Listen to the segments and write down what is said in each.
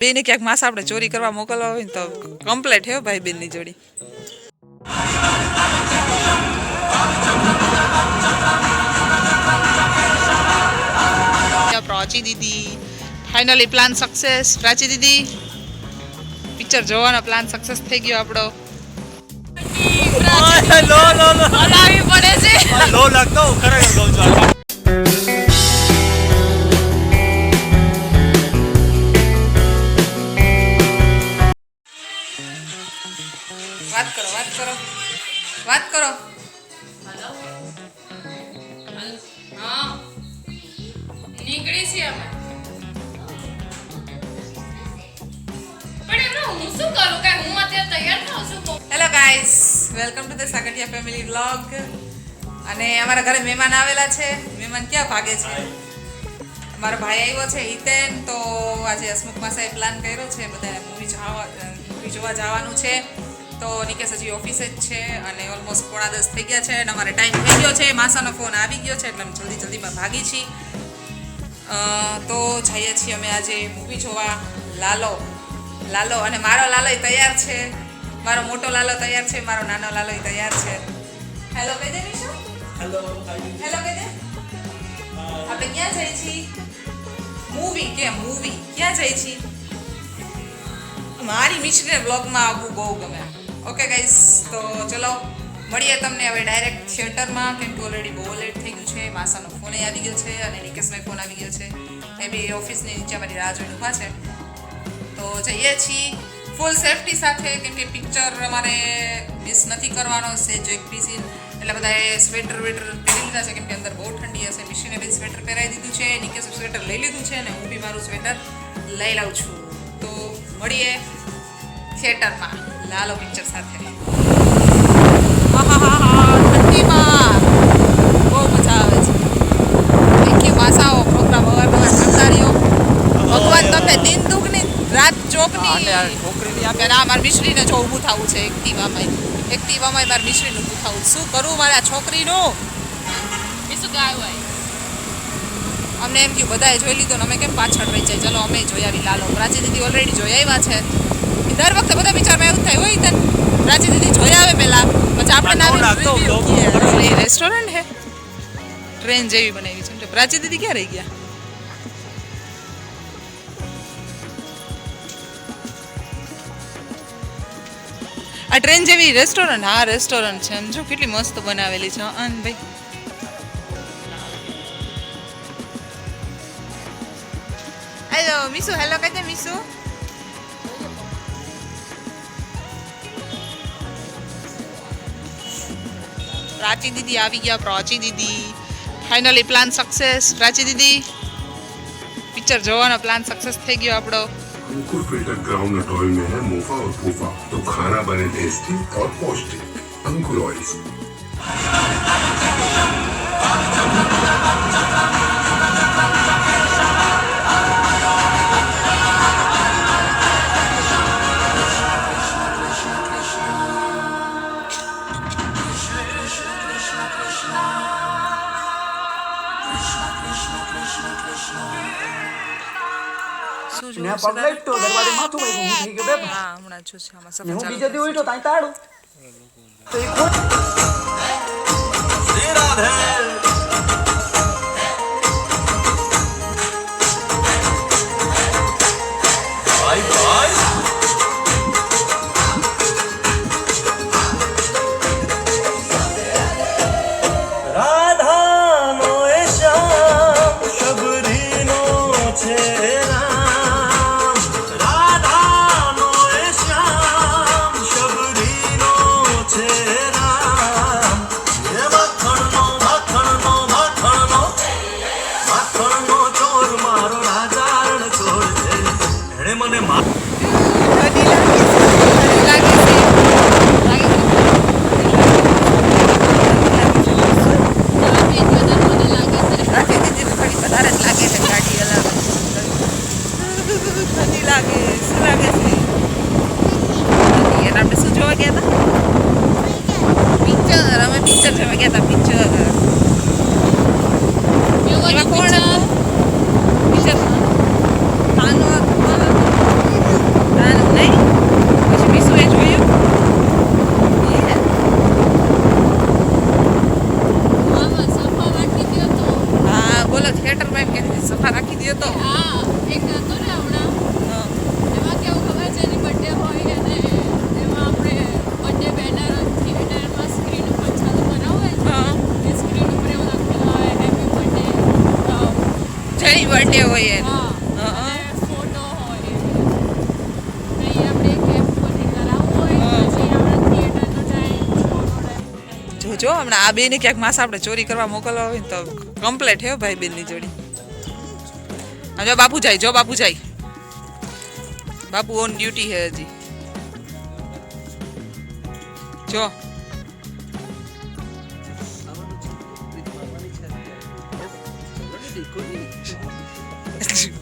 બેને ક્યાંક માસ આપણે ચોરી કરવા મોકલવા હોય ને તો કમ્પ્લેટ હે ભાઈ બેનની જોડી. પ્રાચી દીદી ફાઇનલી પ્લાન સક્સેસ પ્રાચી દીદી પિક્ચર જોવાનો પ્લાન સક્સેસ થઈ ગયો આપણો. લો લો લો. પડે છે. લો લાગતો હું ખરેખર કહું છું. Welcome to the Sagathiya family vlog. અને અમારા ઘરે મહેમાન આવેલા છે. મહેમાન ક્યાં ભાગે છે? મારો ભાઈ આવ્યો છે, હિતેન. તો આજે હસમુખ માસાએ પ્લાન કર્યો છે બધા મૂવી જવા મૂવી જોવા જવાનું છે. તો નિકેશ હજી ઓફિસે જ છે અને ઓલમોસ્ટ પોણા દસ થઈ ગયા છે અને અમારે ટાઈમ થઈ ગયો છે. માસાનો ફોન આવી ગયો છે એટલે અમે જલ્દી જલ્દીમાં ભાગી છીએ. તો જઈએ છીએ અમે આજે મૂવી જોવા. લાલો. લાલો અને મારો લાલો તૈયાર છે. મારો મોટો લાલો તૈયાર છે મારો નાનો લાલો તૈયાર છે. હેલો કહી દે નિશુ હેલો હેલો કહી દે આપણે ક્યાં જઈએ છીએ? મૂવી કેમ મૂવી ક્યાં જઈ છીએ? મારી મિશ્રીને બ્લોગમાં આવવું બહુ ગમે. ઓકે ગાઈસ તો ચલો મળીએ તમને હવે ડાયરેક્ટ થિયેટરમાં કેમ કે ઓલરેડી બહુ લેટ થઈ ગયું છે. માસાનો ફોન આવી ગયો છે અને નિકેશનો ફોન આવી ગયો છે. એ બી ઓફિસની નીચે મારી રાહ જોઈને ઊભા છે. તો જઈએ છીએ. ફૂલ સેફટી સાથે, કેમ કે પિક્ચર અમારે મિસ નથી કરવાનો છે જો એક પીસી એટલે બધાએ સ્વેટર વેટર પહેરી લીધા છે, કેમ કે અંદર બહુ ઠંડી હશે. મિશીને બી સ્વેટર પહેરાવી દીધું છે નિકેશ સ્વેટર લઈ લીધું છે, અને હું બી મારું સ્વેટર લઈ લઉં છું. તો મળીએ થિયેટરમાં લાલો પિક્ચર સાથે આહાહાહા, ઠંડીમાં બહુ મજા આવે છે થેન્ક યુ માસાઓ પ્રોગ્રામ અવારનવાર કરતા રહ્યો ભગવાન તમને દિન દુઃખની રાત ચોકની છોકરીની કે ના મારી મિશ્રીને જો ઊભું થવું છે એક્ટિવામાં એક્ટિવામાં મારી મિશ્રીને ઊભું થવું. શું કરું મારા છોકરીનું? બીજું ગાય હોય? અમને એમ કહ્યું બધાએ જોઈ લીધો ને અમે કેમ પાછળ રહી જાય? ચલો અમે જોઈ આવી લાલો. પ્રાચી દીદી ઓલરેડી જોઈ આવ્યા છે. દર વખતે બધા વિચારમાં એવું થાય હોય તને? પ્રાચી દીદી જોઈ આવે પહેલાં. પછી આપણે ના રેસ્ટોરન્ટ હે ટ્રેન જેવી બનાવી છે. પ્રાચી દીદી ક્યાં રહી ગયા? આ ટ્રેન જેવી રેસ્ટોરન્ટ હા રેસ્ટોરન્ટ છે. એમ જો કેટલી મસ્ત બનાવેલી છે. અન ભાઈ. હેલો મીસુ હેલો કહી મીસુ પ્રાચી દીદી આવી ગયા, પ્રાચી દીદી. ફાઇનલી પ્લાન સક્સેસ પ્રાચી દીદી પિક્ચર જોવાનો પ્લાન સક્સેસ થઈ ગયો આપણો. अंकुर फिल्टर ग्राउंडनट ऑयल में है मोफा और फूफा तो खाना बने टेस्टी और पौष्टिक अंकुर ऑयल શું ને પગ લઈ દરવાજે માથું વાગ્યું હું થઈ ગયો બે હા હમણાં જો આમાં સફર હું બીજે દી ઉઠ્યો તાઈ તાળું. તો એ ખોટ મૂકી દે તો. હા એક હતો ને હમણાં. એમાં કેવું ખબર છે એની બર્થડે હોય અને એમાં આપણે બર્થડે બેનર થિયેટરમાં સ્ક્રીન ઉપર છત બનાવે એ સ્ક્રીન ઉપર એવું લખેલું હોય હેપી બર્થડે જેની બર્થડે હોય એનો જો હમણાં આ બેને ક્યાંક માસ આપણે ચોરી કરવા મોકલવા હોય તો કમ્પ્લેટ હે ભાઈ બેનની જોડી. જો બાપુ જાય જો બાપુ જાય બાપુ ઓન ડ્યુટી હે હજી જો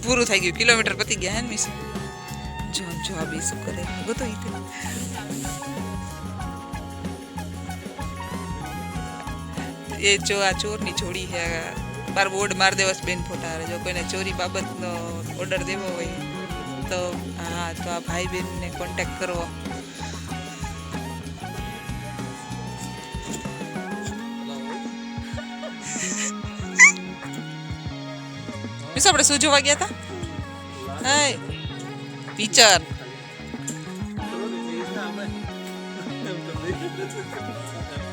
પૂરું થઈ ગયું કિલોમીટર પતી ગયા હે ને મિસ જો જો આ બે શું કરે ગોતો ઈ એ જો આ ચોરની જોડી છે બાર બોર્ડ માર દેવસ બેન ફોટા. જો કોઈને ચોરી બાબતનો ઓર્ડર દેવો હોય, તો હા, તો આ ભાઈ બેનને કોન્ટેક્ટ કરવો શું આપણે શું જોવા ગયા હતા પિક્ચર.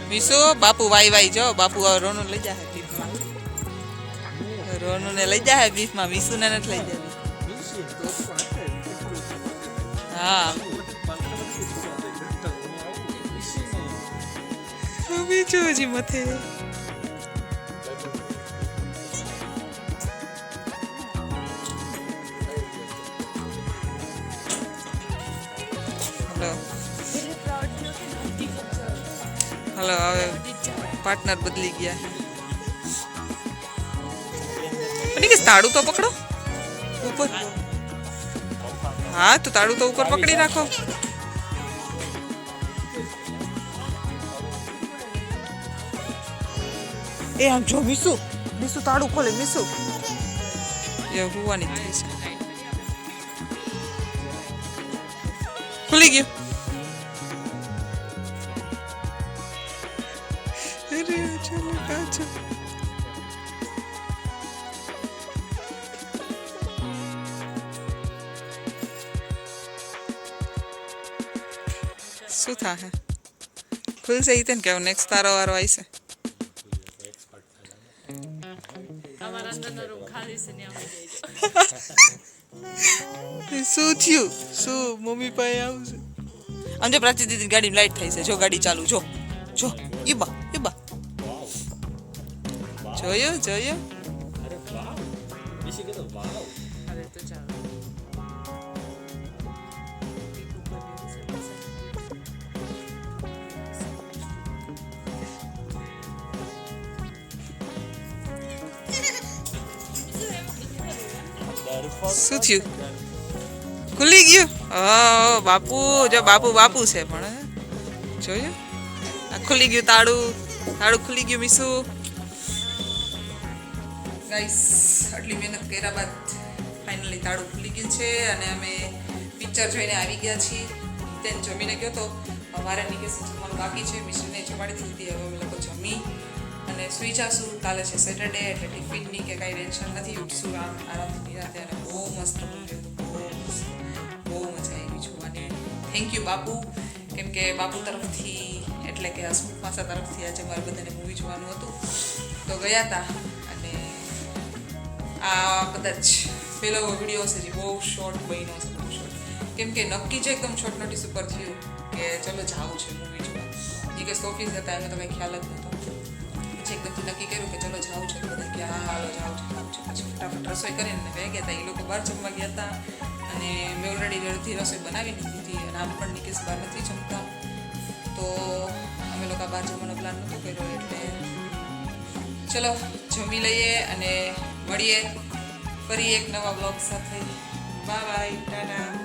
વિશો, બાપુ વાય વાઈ જો, બાપુ રોનું લઈ જાય બીફમાં રોનું ને લઈ જાય બીફમાં વિશુ ને નથી લઈ જાય હા. બીજું હજી મથે. હલો, હવે પાર્ટનર બદલી ગયા. અને કે તાળું તો પકડો. ઉપર. હા, તો તાળું તો ઉપર પકડી રાખો. એ આમ જો, મીસુ. મીસુ, તાળું ખોલે, મીસુ. એ હુવાની થઈ છે. ખુલી ગયું. શું થાહે? ખુલશે ઈ તને કેવું નેક્સ્ટ તારો વારો આવશે શું થયું? શું મમ્મી પાસે આવશે આમ જો પ્રાચી દીદી ગાડી લાઈટ થઈ છે. જો ગાડી ચાલુ જો જો એ બા એ બા. જોયો જોયો. શું થયું? ખુલી ગયું? હા, બાપુ, જો બાપુ બાપુ છે પણ જોયું? આ ખુલી ગયું તાળું. તાળું ખુલી ગયું મીસુ. ગાઈસ આટલી મહેનત કર્યા બાદ ફાઇનલી તાળું ખુલી ગયું છે અને અમે પિક્ચર જોઈને આવી ગયા છીએ. તેને જમીને ગયો તો અમારે નિકેશ જમવાનું બાકી છે. મિશ્રીને જમાડી દીધી, હવે અમે લોકો જમી જાશું કાલે છે સેટરડે એટલે ટિફિનની કે કાંઈ ટેન્શન નથી. ઉઠશું આમ, આરામથી નિરાતે અને બહુ મસ્ત મૂવી બહુ મસ્ત. બહુ મજા આવી જોવાની. થેન્ક યુ બાપુ. કેમ કે બાપુ તરફથી, એટલે કે હસમુખ માસા તરફથી આજે મારે બધાને મૂવી જોવાનું હતું. તો ગયા હતા અને આ કદાચ પેલો વીડિયો છે જે બહુ શોર્ટ બન્યો છે બહુ શોર્ટ કેમ કે નક્કી જ એકદમ શોર્ટ નોટિસ ઉપર થયું કે ચલો જાવું છે મૂવી જોવા. એ કે સોફીસ હતા એનો તો કંઈ ખ્યાલ જ નહોતો. પછી એકદમથી નક્કી કર્યું કે ચલો જાઉં છે, બધા કે હા, હાલો જાઉં છે જાઉં છે. પછી ફટાફટ રસોઈ કરીને બે ગયા હતા એ લોકો બહાર જમવા ગયા હતા અને મેં ઓલરેડી અડધી રસોઈ બનાવી દીધી હતી અને આમ પણ નિકેશ બહાર નથી જમતા. તો અમે લોકો બહાર જમવાનો પ્લાન નહોતો કર્યો એટલે ચલો જમી લઈએ અને મળીએ ફરી એક નવા બ્લોગ સાથે. Bye bye tata.